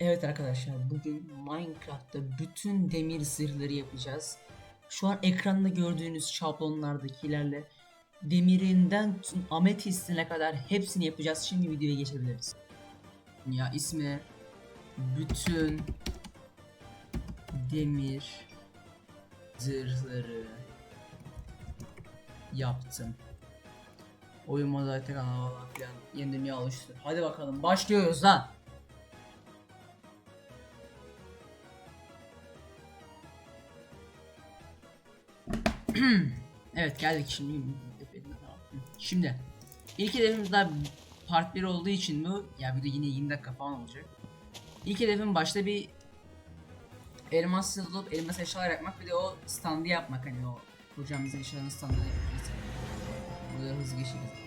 Evet arkadaşlar bugün Minecraft'ta bütün demir zırhları yapacağız. Şu an ekranda gördüğünüz şablonlardakilerle demirinden tutun ametistine kadar hepsini yapacağız. Şimdi videoya geçebiliriz. Ya ismi bütün demir zırhları yaptım. Oyun modalite kanalı falan filan yenilmeye alıştı. Hadi bakalım başlıyoruz lan. Evet geldik şimdi. Şimdi ilk hedefimiz daha part 1 olduğu için bu ya bir de yine 20 dakika falan olacak. İlk hedefim başta bir elmas sızılıp elmas eşyalar yapmak bir de o standı yapmak hani o kuracağımız eşyaların standını yapacağız. Burada hızlı geçeriz.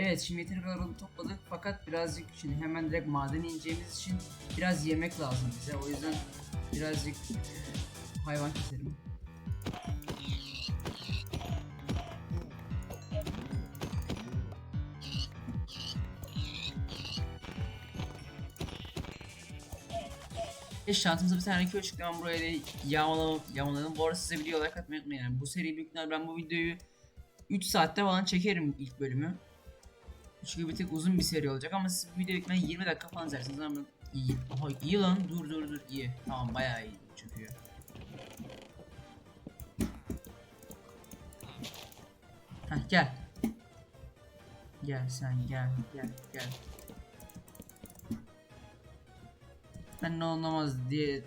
Evet şimdi yeteri kadar odun topladık fakat birazcık şimdi hemen direkt madene ineceğimiz için biraz yemek lazım bize o yüzden birazcık e, hayvan keselim. E şansımıza bir tane köy çıktı ben buraya da yağmaladım, yağmaladım. Bu arada size video olarak atmayı unutmayın yani bu seri büyük ben bu videoyu 3 saatte falan çekerim ilk bölümü. Çünkü bir tek uzun bir seri olacak ama siz video bitmeye 20 dakika falan izlersiniz ama iyi. Aha iyi lan dur dur dur iyi. Tamam bayağı iyi çıkıyor. Heh gel. Gel sen gel gel gel. Ben ne olmaz diye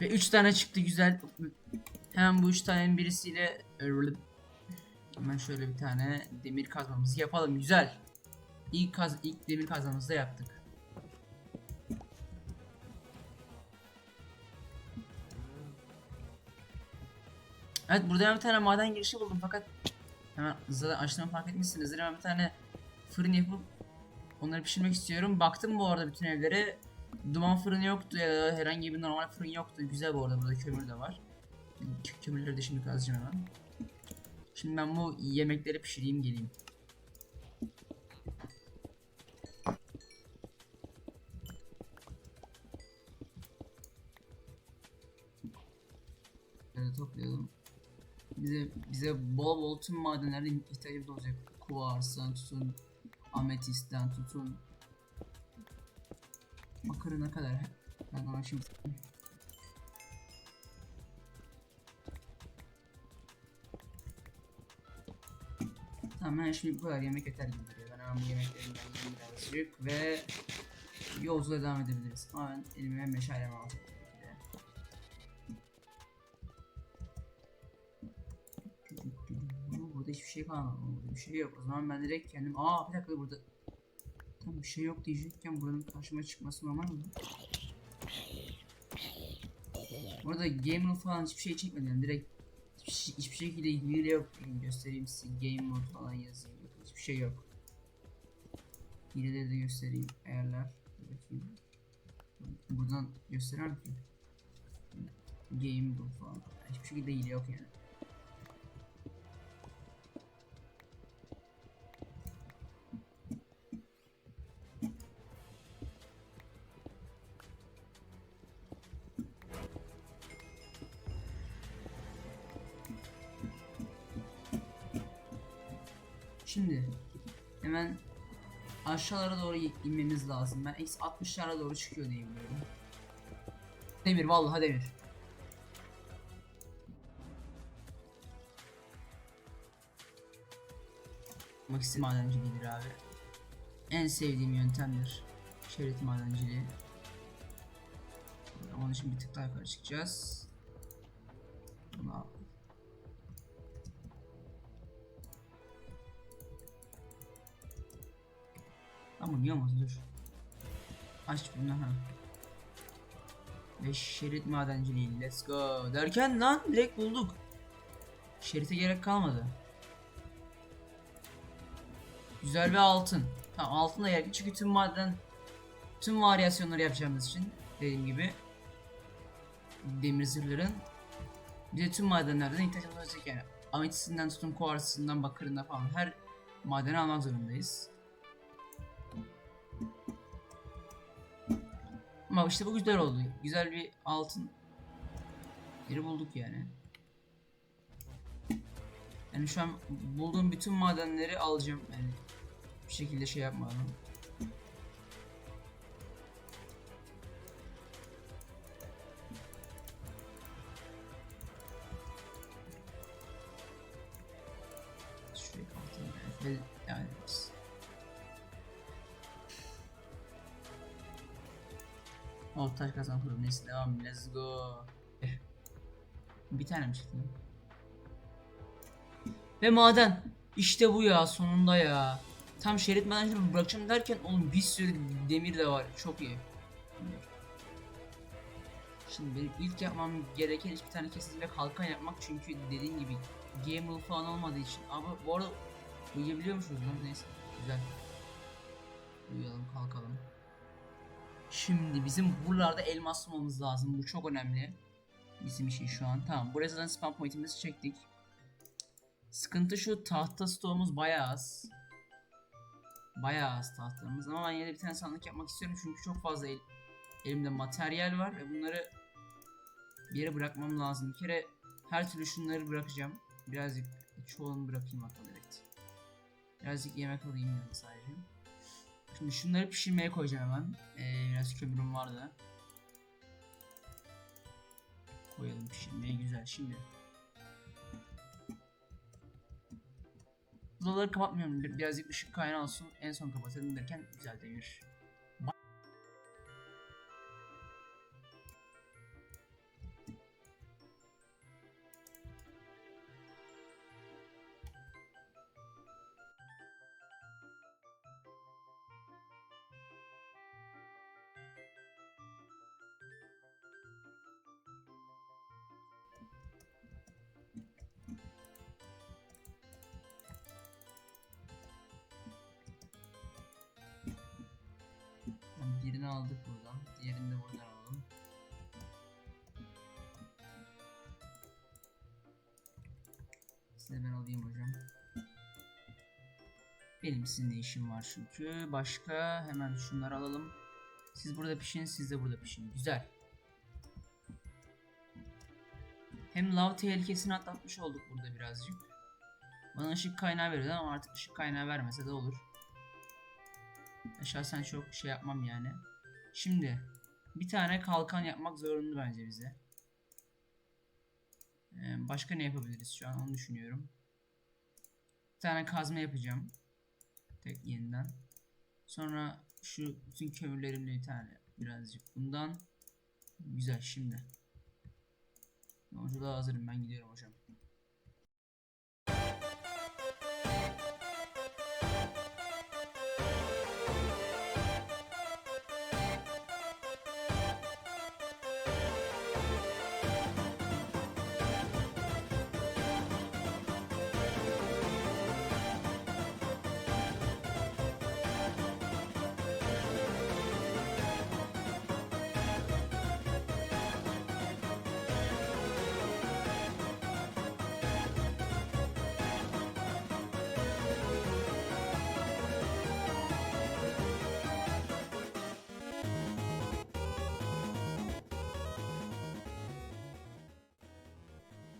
Ve 3 tane çıktı güzel. Hemen bu 3 tanenin birisiyle hemen şöyle bir tane demir kazmamızı yapalım güzel. İlk kaz ilk demir kazmamızı da yaptık. Evet burada bir tane maden girişi buldum fakat hemen zaten açtığımı fark etmişsinizdir hemen bir tane fırın yapıp onları pişirmek istiyorum. Baktım bu arada bütün evlere Duman fırını yoktu ya da herhangi bir normal fırın yoktu. Güzel bu arada burada kömür de var. Kö- Kömürleri de şimdi kazacağım hemen. Şimdi ben bu yemekleri pişireyim geleyim. Böyle toplayalım. Bize bize bol bol tüm madenlerde ihtiyacımız olacak. Kuvarstan tutun, ametisten tutun, makarına kadar. Ben şimdi Tamam ben şimdi bu kadar yemek yeter gibi duruyor. Ben hemen bu yemeklerimden yiyeyim birazcık ve yolculuğa devam edebiliriz. Ama ben elime meşalemi. Ama Burada hiçbir şey kalmadı. Burada bir şey yok. O zaman ben direkt kendim... Aa bir dakika burada Tam bir şey yok diyecekken buranın karşıma çıkması normal mi? Burada game mode falan hiçbir şey çekmedim yani. Direkt hiçbir, şey- hiçbir şekilde hile yok. Göstereyim size game mode falan yazayım. Yok hiçbir şey yok. Hileleri de göstereyim ayarlar. Bakayım. Buradan gösterir mi game mode falan. Hiçbir şekilde hile yok yani Şimdi hemen aşağılara doğru inmemiz lazım. Ben eksi 60'lara doğru çıkıyor diye biliyorum. Demir vallahi demir. Maxi madenciliğidir abi. En sevdiğim yöntemdir. Şerit madenciliği. Onun için bir tık daha yukarı çıkacağız. Bunu Tamam yamaz dur. Aç bunu ha. Ve şerit madenciliği let's go derken lan direkt bulduk. Şerite gerek kalmadı. Güzel bir altın. Tamam altın da gerek çünkü tüm maden tüm varyasyonları yapacağımız için dediğim gibi demir zırhların bir de tüm madenlerden ihtiyacımız olacak yani. Ametisinden tutun kuarsından bakırından falan her madeni almak zorundayız. Ama işte bu güzel oldu. Güzel bir altın yeri bulduk yani. Yani şu an bulduğum bütün madenleri alacağım yani bir şekilde şey yapmadan. Şurayı kapatalım yani. Yani taş kazan kurum neyse devam let's go. Eh. Bir tane mi çıktı? Ve maden. İşte bu ya sonunda ya. Tam şerit madenciliği bırakacağım derken oğlum bir sürü demir de var. Çok iyi. Şimdi benim ilk yapmam gereken hiçbir tane kesit ve kalkan yapmak çünkü dediğim gibi game rule falan olmadığı için. Ama bu arada uyuyabiliyormuşuz lan neyse. Güzel. Uyuyalım kalkalım. Şimdi bizim buralarda elmas bulmamız lazım. Bu çok önemli. Bizim için şu an. Tamam. Buraya zaten spam pointimizi çektik. Sıkıntı şu tahta stoğumuz bayağı az. Bayağı az tahtamız ama ben yine bir tane sandık yapmak istiyorum çünkü çok fazla el- elimde materyal var ve bunları bir yere bırakmam lazım. Bir kere her türlü şunları bırakacağım. Birazcık çoğunu bırakayım hatta direkt. Birazcık yemek alayım yanına sadece. Şimdi şunları pişirmeye koyacağım hemen. Ee, biraz kömürüm vardı. Koyalım pişirmeye güzel. Şimdi Buraları kapatmıyorum. Bir- Birazcık ışık kaynağı olsun. En son kapatırım derken güzel demir. Ba- birini aldık buradan. Diğerini de buradan alalım. Size ben alayım hocam. Benim sizinle işim var çünkü. Başka hemen şunları alalım. Siz burada pişin, siz de burada pişin. Güzel. Hem lav tehlikesini atlatmış olduk burada birazcık. Bana ışık kaynağı veriyordu ama artık ışık kaynağı vermese de olur. Şahsen çok şey yapmam yani. Şimdi bir tane kalkan yapmak zorunlu bence bize. Ee, başka ne yapabiliriz şu an onu düşünüyorum. Bir tane kazma yapacağım. Tek yeniden. Sonra şu bütün kömürlerimle bir tane birazcık bundan. Güzel şimdi. Yolculuğa hazırım ben gidiyorum hocam.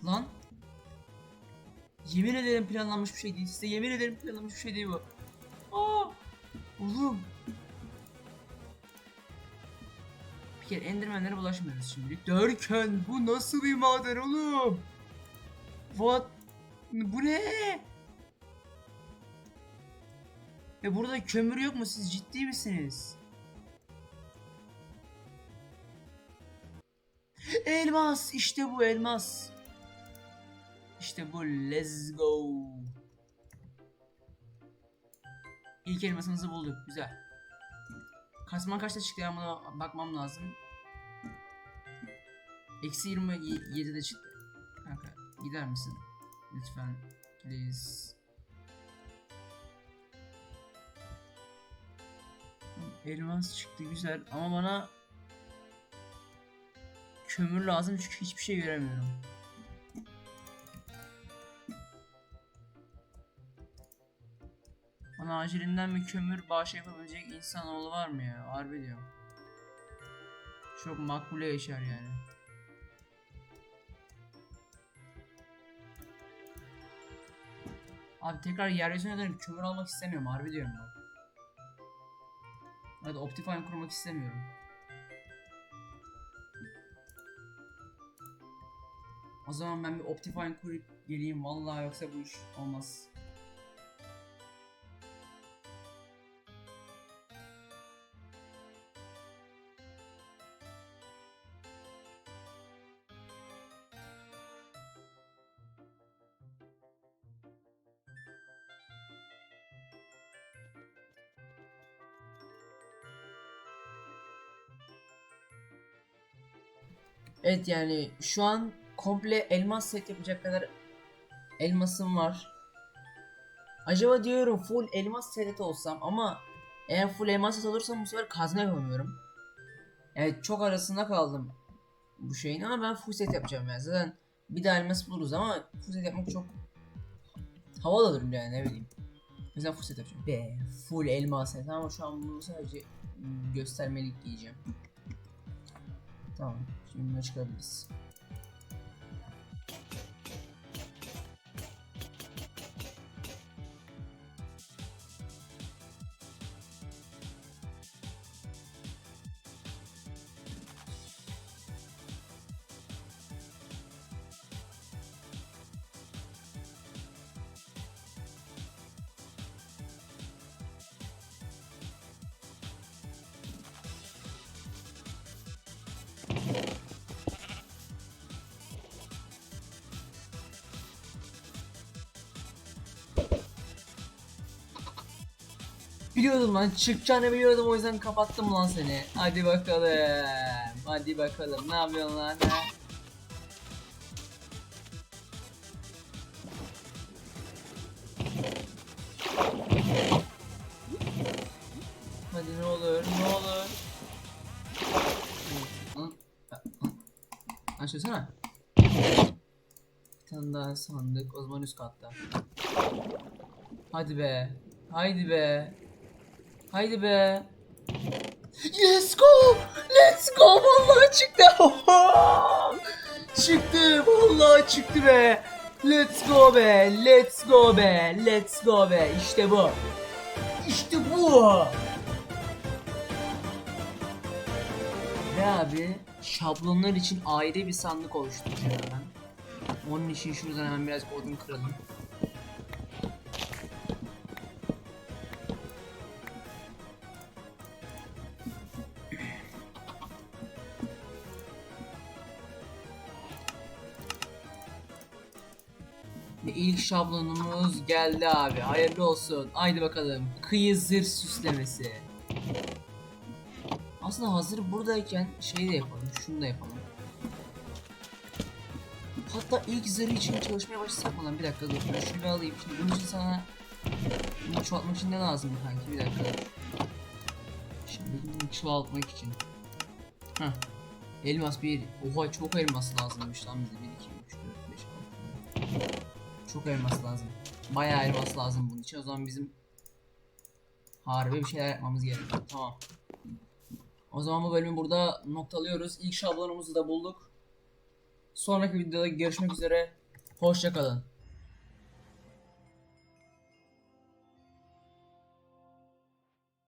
Lan. Yemin ederim planlanmış bir şey değil. Size yemin ederim planlanmış bir şey değil bu. Aa! Oğlum. Bir kere endermenlere bulaşmıyoruz şimdilik. Derken bu nasıl bir maden oğlum? What? Bu ne? Ya burada kömür yok mu? Siz ciddi misiniz? Elmas! işte bu elmas. İşte bu let's go. İlk elmasımızı bulduk. Güzel. Kasman kaçta çıktı ya buna bakmam lazım. Eksi 27 de çıktı. Kanka gider misin? Lütfen. Please. Elmas çıktı güzel ama bana kömür lazım çünkü hiçbir şey göremiyorum. Acilinden bir kömür bağışı yapabilecek insanoğlu var mı ya? Harbi diyorum. Çok makbule yaşar yani. Abi tekrar yeryüzüne dönüp kömür almak istemiyorum harbi diyorum bak. Hadi Optifine kurmak istemiyorum. O zaman ben bir Optifine kurup geleyim vallahi yoksa bu iş olmaz. Evet yani şu an komple elmas set yapacak kadar elmasım var. Acaba diyorum full elmas set olsam ama eğer full elmas set olursam bu sefer kazma yapamıyorum. Evet çok arasında kaldım bu şeyin ama ben full set yapacağım yani zaten bir daha elmas buluruz ama full set yapmak çok havalı olur yani ne bileyim. Yüzden full set yapacağım. Be full elmas set ama şu an bunu sadece göstermelik giyeceğim. Tamam. Buna çıkabiliriz. Biliyordum lan çıkacağını biliyordum o yüzden kapattım lan seni. Hadi bakalım. Hadi bakalım ne yapıyorsun lan ha? Hadi ne olur ne olur. Açıyorsana. Bir tane daha sandık o zaman üst katta. Hadi be. Haydi be. Haydi be. Let's go. Let's go. Vallahi çıktı. çıktı. Vallahi çıktı be. Let's go be. Let's go be. Let's go be. İşte bu. İşte bu. Ve abi şablonlar için ayrı bir sandık oluşturacağım ben. Onun için şuradan hemen biraz odun kıralım. Ve ilk şablonumuz geldi abi. Hayırlı olsun. Haydi bakalım. Kıyı zırh süslemesi. Aslında hazır buradayken şey de yapalım. Şunu da yapalım. Hatta ilk zırh için çalışmaya başlasak mı? Bir dakika dur. Ben şunu alayım. Şimdi bunun için sana bunu çoğaltmak için ne lazım kanki? Bir dakika. Şimdi bunu çoğaltmak için. Heh. Elmas bir. Oha çok elmas lazımmış lan bize. 1, 2, 3, 4, 5, 6. Çok elmas lazım. Bayağı elmas lazım bunun için. O zaman bizim harbi bir şeyler yapmamız gerekiyor. Tamam. O zaman bu bölümü burada noktalıyoruz. İlk şablonumuzu da bulduk. Sonraki videoda görüşmek üzere. Hoşçakalın.